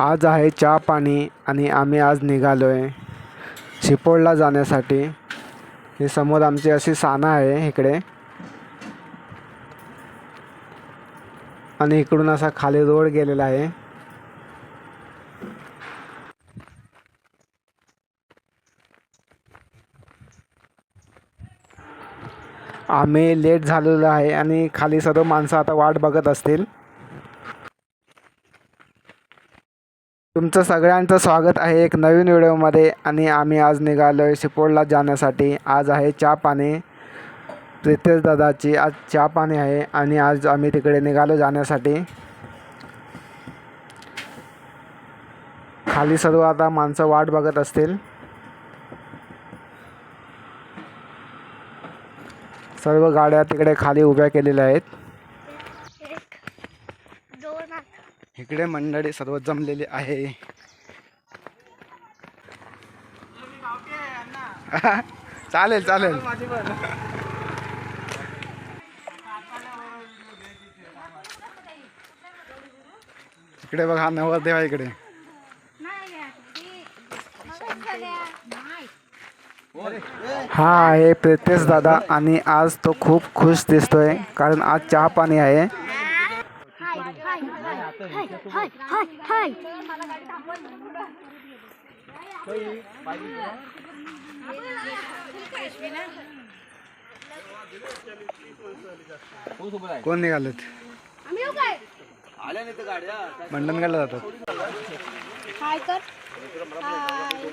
आज आहे चहा पाणी आणि आम्ही आज निघालो आहे चिपोळला जाण्यासाठी. हे समोर आमची अशी साना आहे इकडे. आणि इकडून असा खाली रोड गेलेला आहे. आम्ही लेट झालेलो आहे आणि खाली सर्व माणसं आता वाट बघत असतील. तुमचं सगळ्यांचं स्वागत आहे एक नवीन व्हिडिओमध्ये आणि आम्ही आज निघालो आहे चिपळूणला जाण्यासाठी. आज आहे चहा पाणी. प्रितेश दादाची आज चहा पाणी आहे आणि आज आम्ही तिकडे निघालो जाण्यासाठी. खाली सर्व आता माणसं वाट बघत असतील. सर्व गाड्या तिकडे खाली उभ्या केलेल्या आहेत एक दोन इकडे मंडळी सर्व जमलेली आहे. चालेल चालेल. इकडे बघा हा नवरदेव आहे इकडे. हा आहे प्रितेश दादा आणि आज तो खूप खुश दिसतोय कारण आज चहा पाणी आहे. हाय हाय हाय हाय. कोण निघालेत? आम्ही येऊ काय मंडणगडला जातात. हाय कर हाय.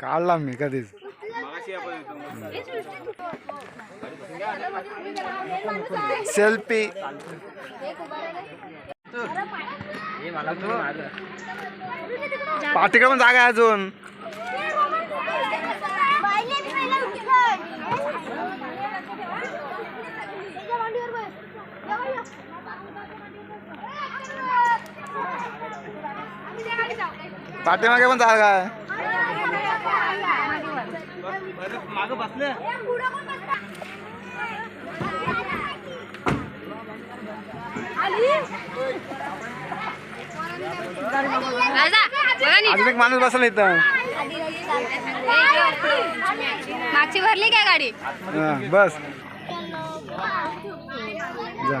काढला मी कधीच. सेल्फी. पाठीकडे जागा आहे अजून. पाठीमागे पण जागा आहे. अजून एक माणूस बसला इथं. मागची भरली काय गाडी? बस. जा.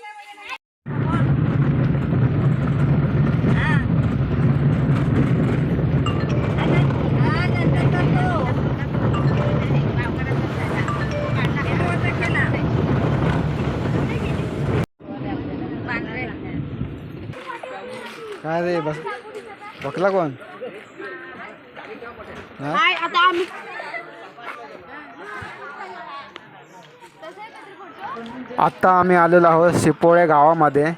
हा? हाय आता आम्ही आत्ता आम्ही आलेलो आहोत शिपोळे गावामध्ये.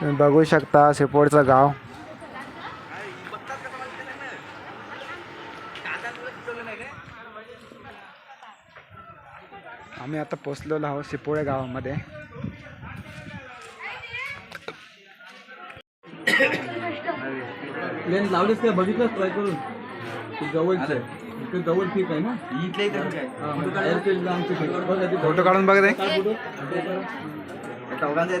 तुम्ही बघू शकता शिपोळचं गाव. आम्ही आता पोचलेलो आहोत शिपोळे गावामध्ये. प्लेन लावलीच नाही बघितलं ट्राय करून. ते जवळचं. आहे इकडे जवळ ठीक आहे ना? इथल्या म्हणजे फोटो काढून बघत आहे काय फोटो? चौघांचं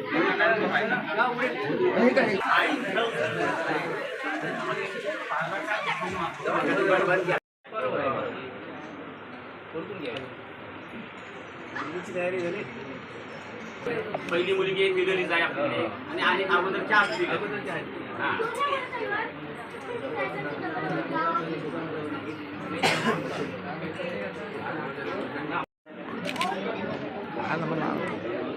दिले हा तांब्यामध्ये पाणी दे. पाणी कप. प्याला, प्याला. आता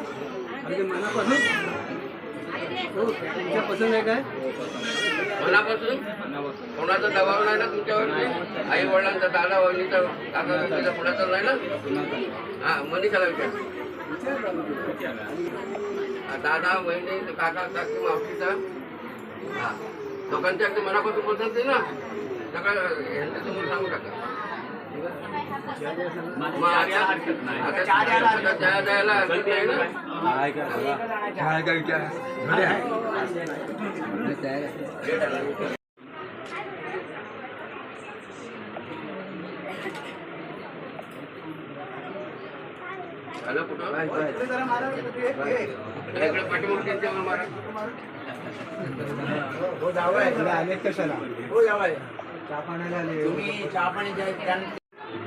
अगदी मनापासून. हो तुमच्या पसंत आहे काय? मनापासून? कोणाचा दबाव नाही ना तुमच्यावरती आई वडिलांचा दादा वहिनीचा काका काकीचा कोणाचा नाही ना? हा मनीषाला विचार. दादा वहिनी काका काकी मावशीचा. हा. लोकांच्या अगदी मनापासून बोलतात आहे ना. सगळं यांच्या तुम्ही सांगू टाका काय काय काय काय विचार घरी आहे. झालं कुठं इकडे पाठीमागे त्यांच्यावर मारा हो जावं तुला आले कशाला? हो जावं चहा पाण्याला आले तुम्ही चहा पाणी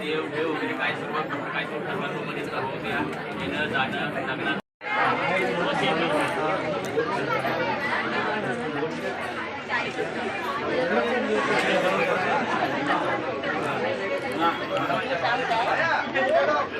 देव देव वगैरे काय सुरुवात करतो काय सर्वात मध्ये सर्व द्या येणं जाणं लग्नात थांब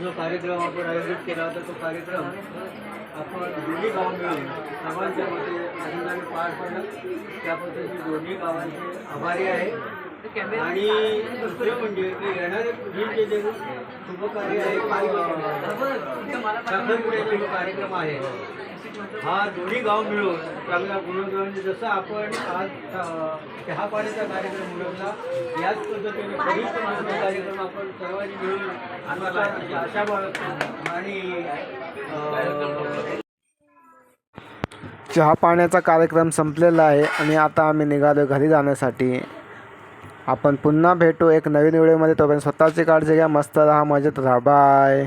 जो कार्यक्रम आपण आयोजित केला होता तो कार्यक्रम आपण दोन्ही गाव मिळून सर्वांच्या मते आनंदाने पार पडला. त्याबद्दल दोन्ही गावांचे आभारी आहे. आणि दुसरं म्हणजे की येणारे पुढील जे शुभकार्य आहे साखरपुड्याचा जो कार्यक्रम आहे हा दोन्ही गाव मिळून चांगला गुणग्रहण जसं आपण आज चहा पाण्याचा कार्यक्रम उडवला याच पद्धतीने बरीच मोठे कार्यक्रम आपण सर्वांनी मिळून आम्हाला अशी आशा बाळगतो. आणि चहा पाण्याचा कार्यक्रम संपलेला आहे आणि आता आम्ही निघालो घरी जाण्यासाठी. आपण पुन्हा भेटू एक नवीन व्हिडिओमध्ये. तोपर्यंत स्वतःची काळजी घ्या. मस्त राहा मजेत राहा. बाय